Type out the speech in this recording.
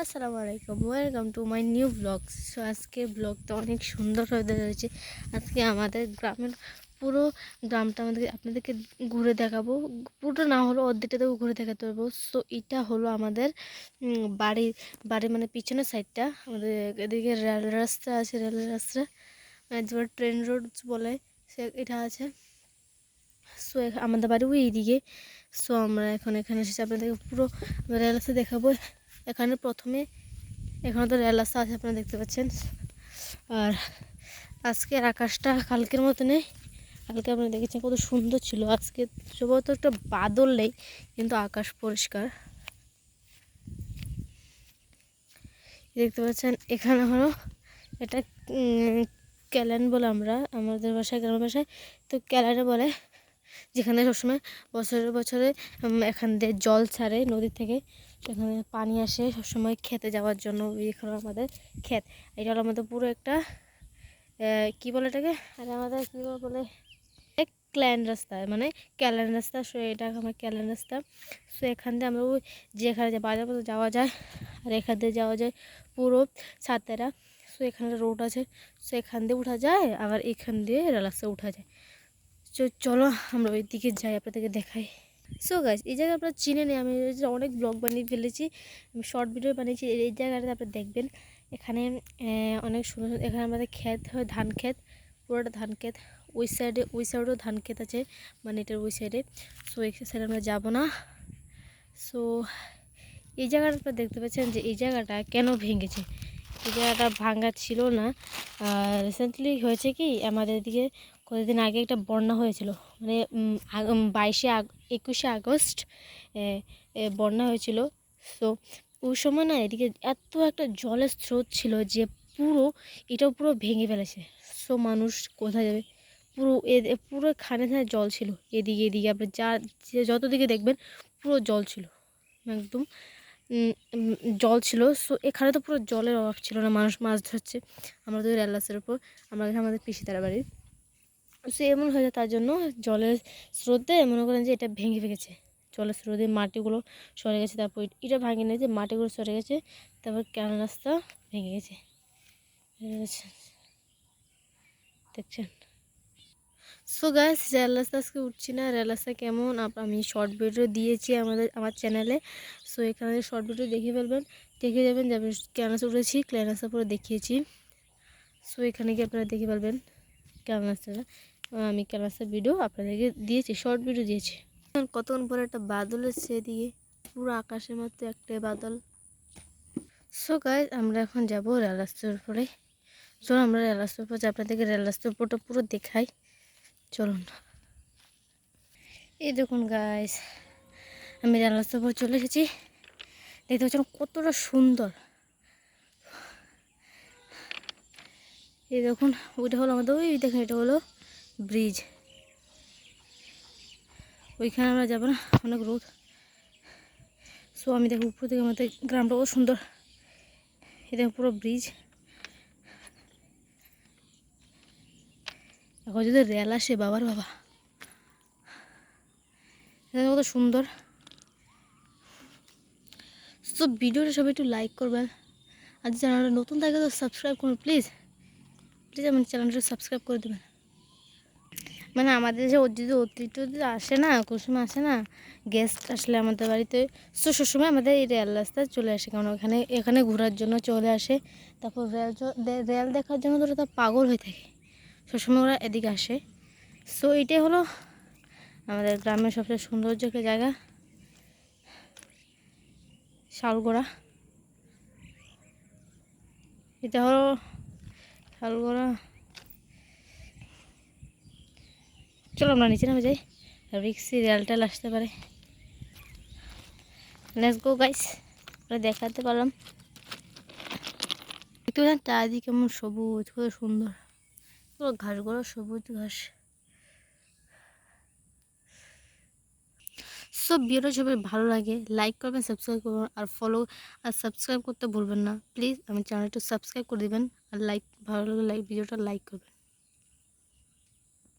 আসসালামু আলাইকুম welcome to my new blog so আজকে ব্লগটা অনেক সুন্দর হয়ে রয়েছে আজকে আমাদের গ্রামের পুরো গ্রামটা আমাদের আপনাদেরকে ঘুরে দেখাবো। পুরো না হলো অর্ধেকটাতেও ঘুরে দেখাতে পারব। সো এটা হলো আমাদের বাড়ির বাড়ির মানে পিছনের সাইডটা আমাদের এদিকে রেল রাস্তা আছে রেল রাস্তা। মানে ট্রেন রোড বলে সে এটা আছে। সো আমাদের বাড়ি ওই দিকে। সো আমরা এখন এখানে এসেছি। আপনাদেরকে পুরো রেল রাস্তা দেখাবো। এখানে প্রথমে এখানে তো রেল রাস্তা আছে, আপনারা দেখতে পাচ্ছেন। আর আজকের আকাশটা কালকের মতো নেই কালকে আপনারা দেখেছেন কত সুন্দর ছিল। আজকে সম্ভবত একটা বাদল নেই, কিন্তু আকাশ পরিষ্কার। দেখতে পাচ্ছেন, এখানে হলো এটা ক্যালেন বলে আমরা, আমাদের বাসায়, গ্রামের ভাষায় তো ক্যালেনে বলে, যেখানে সবসময় বছরে বছরে এখান দিয়ে জল ছাড়ে নদী থেকে। সেখানে পানি আসে সবসময় খেতে যাওয়ার জন্য এখানে আমাদের ক্ষেত। এটা হলো আমাদের পুরো একটা কি বলে এটাকে? আর আমাদের কী বলে ক্ল্যান রাস্তা মানে ক্যালেন রাস্তা, সো এটা আমার ক্যালেন রাস্তা। সো এখান দিয়ে আমরা ওই যেখানে বাজার পর্যন্ত যাওয়া যায়, আর এখান দিয়ে যাওয়া যায় পুরো ছাতেরা সো এখানে রোড আছে, সো এখান দিয়ে উঠা যায়, আবার এখান দিয়ে রাস্তা উঠা যায়। চলো আমরা ওই দিকে যাই, আপনাদেরকে দেখাই। সো গাছ এই জায়গায় আপনারা চিনে নেই আমি অনেক ব্লগ বানিয়ে ফেলেছি। শর্ট ভিডিও বানিয়েছি। এই জায়গাটাতে আপনারা দেখবেন, এখানে অনেক সুন্দর সুন্দর, এখানে আমাদের ক্ষেত হয়, ধান ক্ষেত, পুরোটা ধান ক্ষেত। ওই সাইডে ওই সাইডেও ধান ক্ষেত আছে মানে এটার ওই সাইডে সো এই সাইডে আমরা যাব না। সো এই জায়গাটা আপনারা দেখতে পাচ্ছেন যে এই জায়গাটা কেন ভেঙেছে? জায়গাটা ভাঙা ছিল না। রিসেন্টলি হয়েছে কি, আমাদের দিকে কতদিন আগে একটা বন্যা হয়েছিল। মানে বাইশে আগ, একুশে আগস্ট বন্যা হয়েছিল। সো ওই সময় না এদিকে এত একটা জলের স্রোত ছিল যে পুরো, এটাও পুরো ভেঙে ফেলেছে। সো মানুষ কোথায় যাবে? পুরো এ পুরো খানে খানে জল ছিল। এদিকে এদিকে আপনি যা যত দিকে দেখবেন, পুরো জল ছিল। একদম। জল ছিল। সো এখানে তো পুরো জলের অভাব ছিল না। মানুষ মাছ ধরছে। আমরা তো রেল রাস্তার উপর। আমরা আমাদের পিসিতারা বাড়ি। সে এমন হয়ে যায় তার জন্য জলের স্রোতে মনে করেন যে এটা ভেঙে ভেঙেছে জলের স্রোতে মাটিগুলো সরে গেছে। তারপর এটা ভাঙে নিয়ে যে মাটিগুলো সরে গেছে। তারপর কেন রাস্তা ভেঙে গেছে? দেখছেন? সো গাছ রেল রাস্তা আজকে উঠছি না। রেল রাস্তা কেমন? আমি শর্ট ভিডিও দিয়েছি আমাদের আমার চ্যানেলে সো এখানে শর্ট ভিডিও দেখে ফেলবেন। দেখে যাবেন যে আমি কেন উঠেছি ক্ল্যান রাস্তা পুরো দেখিয়েছি। সো এখানে গিয়ে আপনারা দেখে ফেলবেন কেমন রাস্তাটা আমি কেমন রাস্তার ভিডিও আপনাদেরকে দিয়েছি শর্ট ভিডিও দিয়েছি। কতক্ষণ পরে একটা বাদল এসছে এদিকে? পুরো আকাশের মতো একটা বাদল। সো গাইজ আমরা এখন যাব রেল রাস্তার উপরে চলো আমরা রেল রাস্তার আপনাদেরকে রেল রাস্তার পুরো দেখাই। চলুন। এই দেখুন গাইজ আমি রাস্তার উপর চলে এসেছি। দেখতে পাচ্ছেন কতটা সুন্দর। এই দেখুন, ওইটা হলো আমাদের, ওই দেখুন, এটা হলো ব্রিজ। ওইখানে আমরা যাব না, অনেক রোদ। সো আমি দেখো উপর থেকে আমাদের গ্রামটা কত সুন্দর। দেখো পুরো ব্রিজ। এখন যদি রেল আসে, বাবার বাবা। এটা কত সুন্দর। সো ভিডিওটা সবাই একটু লাইক করবেন আর চ্যানেলটা নতুন থাকে তো সাবস্ক্রাইব করুন প্লিজ প্লিজ আমার চ্যানেলটা সাবস্ক্রাইব করে দেবেন। মানে আমাদের যে যদি যদি আসে না, কুসুম আসে না গেস্ট আসলে আমাদের বাড়িতে, তো সবসময় আমাদের এই রেল রাস্তায় চলে আসে। কারণ ওখানে, এখানে ঘোরার জন্য চলে আসে। তারপর রেল রেল দেখার জন্য তো ওরা পাগল হয়ে থাকে। সবসময় ওরা এদিকে আসে। সো এটাই হলো আমাদের গ্রামের সবচেয়ে সৌন্দর্য একটা জায়গা। শালগোড়া। এটা হলো শালগোড়া। চলো আমরা নিচে নামে যাই। রিক্সি রেল টেল আসতে পারে। লেটস গো গাইস আমরা দেখাতে পারলাম। পাচ্ছেন চারিদিকে কেমন সবুজ, কত সুন্দর। পুরো ঘাসগুলো সবুজ ঘাস। সব ভিডিও সবাই ভালো লাগে লাইক করবেন সাবস্ক্রাইব করবেন আর ফলো আর সাবস্ক্রাইব করতে ভুলবেন না। প্লিজ আমার চ্যানেলটা সাবস্ক্রাইব করে দেবেন আর লাইক ভালো লাগলে লাইক ভিডিওটা লাইক করবেন।